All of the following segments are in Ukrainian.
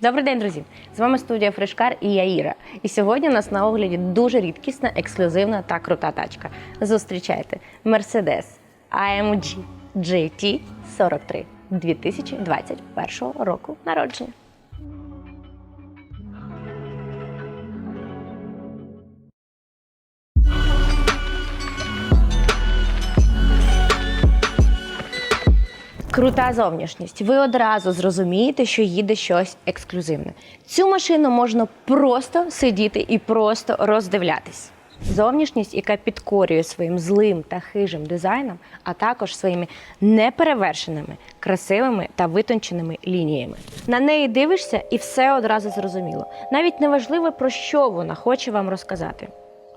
Добрий день, друзі! З вами студія Фрешкар і я Іра. І сьогодні у нас на огляді дуже рідкісна, ексклюзивна та крута тачка. Зустрічайте Mercedes AMG GT 43 2021 року народження. Крута зовнішність. Ви одразу зрозумієте, що їде щось ексклюзивне. Цю машину можна просто сидіти і просто роздивлятись. Зовнішність, яка підкорює своїм злим та хижим дизайном, а також своїми неперевершеними, красивими та витонченими лініями. На неї дивишся і все одразу зрозуміло. Навіть не важливо, про що вона хоче вам розказати.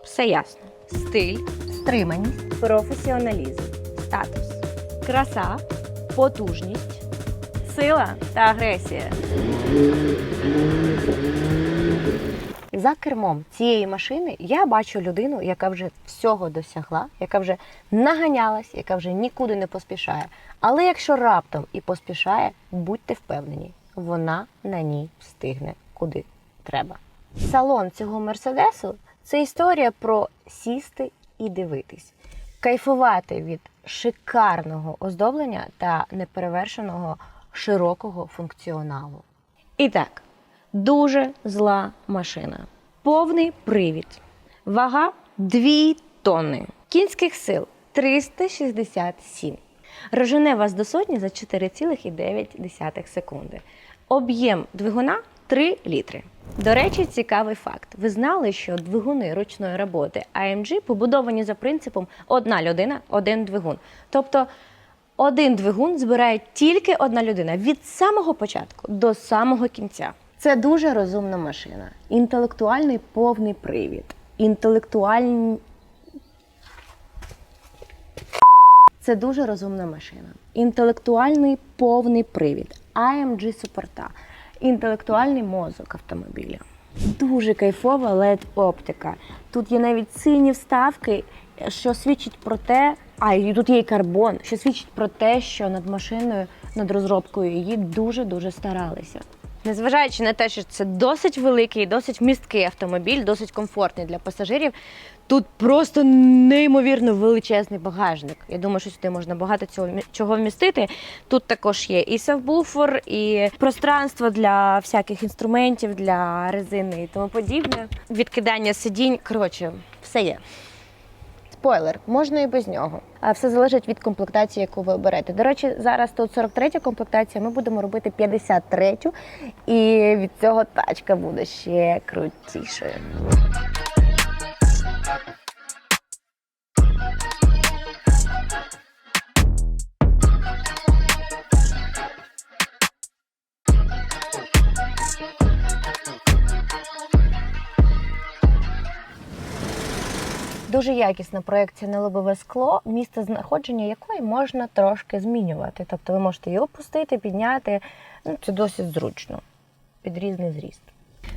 Все ясно: стиль, стриманість, професіоналізм, статус, краса, потужність, сила та агресія. За кермом цієї машини я бачу людину, яка вже всього досягла, яка вже наганялась, яка вже нікуди не поспішає. Але якщо раптом і поспішає, будьте впевнені, вона на ній встигне куди треба. Салон цього мерседесу це історія про сісти і дивитись, кайфувати від шикарного оздоблення та неперевершеного широкого функціоналу. І так, дуже зла машина. Повний привід. Вага 2 тонни. Кінських сил 367. Рожене вас до сотні за 4,9 секунди. Об'єм двигуна 3 літри. До речі, цікавий факт. Ви знали, що двигуни ручної роботи AMG побудовані за принципом одна людина, один двигун. Тобто один двигун збирає тільки одна людина від самого початку до самого кінця. Це дуже розумна машина. Інтелектуальний повний привід. Інтелектуальний. Це дуже розумна машина. Інтелектуальний повний привід. AMG Superta. Інтелектуальний мозок автомобіля. Дуже кайфова led оптика. Тут є навіть сині вставки, що свідчить про те, а і тут є і карбон, що свідчить про те, що над машиною, над розробкою її дуже дуже старалися. Незважаючи на те, що це досить великий, досить місткий автомобіль, досить комфортний для пасажирів. Тут просто неймовірно величезний багажник. Я думаю, що сюди можна багато цього чого вмістити. Тут також є і сабвуфер, і пространство для всяких інструментів, для резини і тому подібне. Відкидання сидінь. Коротше, все є. Спойлер, можна і без нього. А все залежить від комплектації, яку ви оберете. До речі, зараз тут 43 комплектація, ми будемо робити 53 і від цього тачка буде ще крутішою. Дуже якісна проекція на лобове скло, місце знаходження якої можна трошки змінювати. Тобто ви можете її опустити, підняти. Ну, це досить зручно під різний зріст.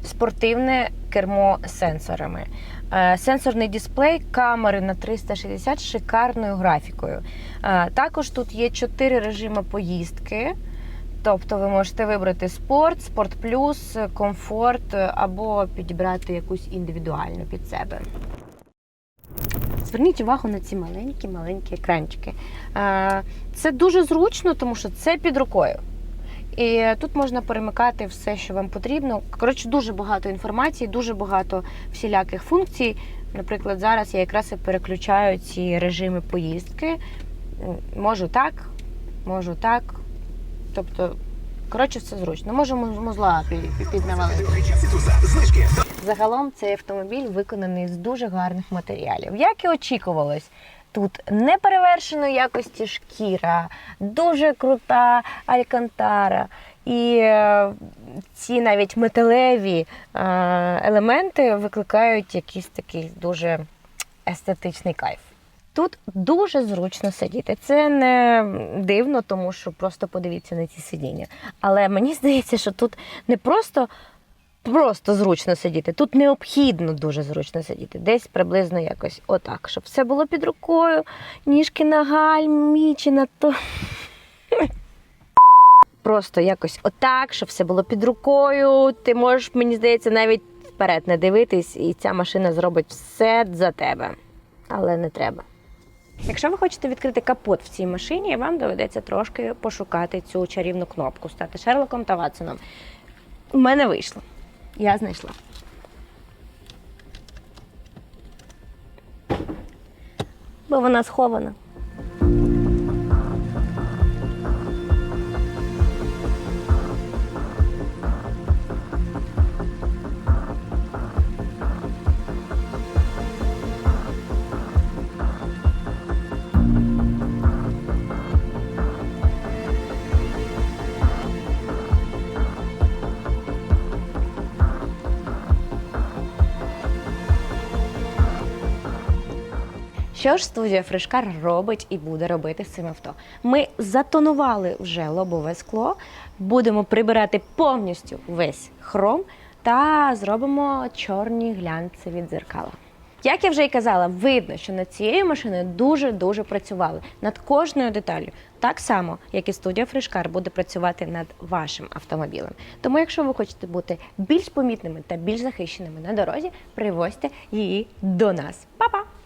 Спортивне кермо з сенсорами. Е, Сенсорний дисплей, камери на 360 з шикарною графікою. Е, Також тут є 4 режими поїздки. Тобто ви можете вибрати спорт, спорт плюс, комфорт або підібрати якусь індивідуальну під себе. Зверніть увагу на ці маленькі маленькі екранчики. Е, Це дуже зручно, тому що це під рукою. І тут можна перемикати все, що вам потрібно. Коротше, дуже багато інформації, дуже багато всіляких функцій. Наприклад, зараз я якраз і переключаю ці режими поїздки. Можу так, можу так. Тобто, коротше, все зручно. Можу муз- музла піднавалити. Загалом цей автомобіль виконаний з дуже гарних матеріалів. Як і очікувалось, тут неперевершеної якості шкіра, дуже крута алькантара. І е, ці навіть металеві е, елементи викликають якийсь такий дуже естетичний кайф. Тут дуже зручно сидіти. Це не дивно, тому що просто подивіться на ці сидіння. Але мені здається, що тут не просто просто зручно сидіти. Тут необхідно дуже зручно сидіти. Десь приблизно якось отак, щоб все було під рукою, ніжки на гальмі чи на то. просто якось отак, щоб все було під рукою. Ти можеш, мені здається, навіть вперед не дивитись, і ця машина зробить все за тебе. Але не треба. Якщо ви хочете відкрити капот в цій машині, вам доведеться трошки пошукати цю чарівну кнопку, стати Шерлоком та Ватсоном. У мене вийшло. Я знайшла. Бо вона схована. Що ж студія Фрешкар робить і буде робити з цим авто? Ми затонували вже лобове скло, будемо прибирати повністю весь хром та зробимо чорні глянцеві дзеркала. Як я вже й казала, видно, що над цією машиною дуже-дуже працювали над кожною деталлю. Так само, як і студія Фрешкар буде працювати над вашим автомобілем. Тому, якщо ви хочете бути більш помітними та більш захищеними на дорозі, привозьте її до нас. Па-па!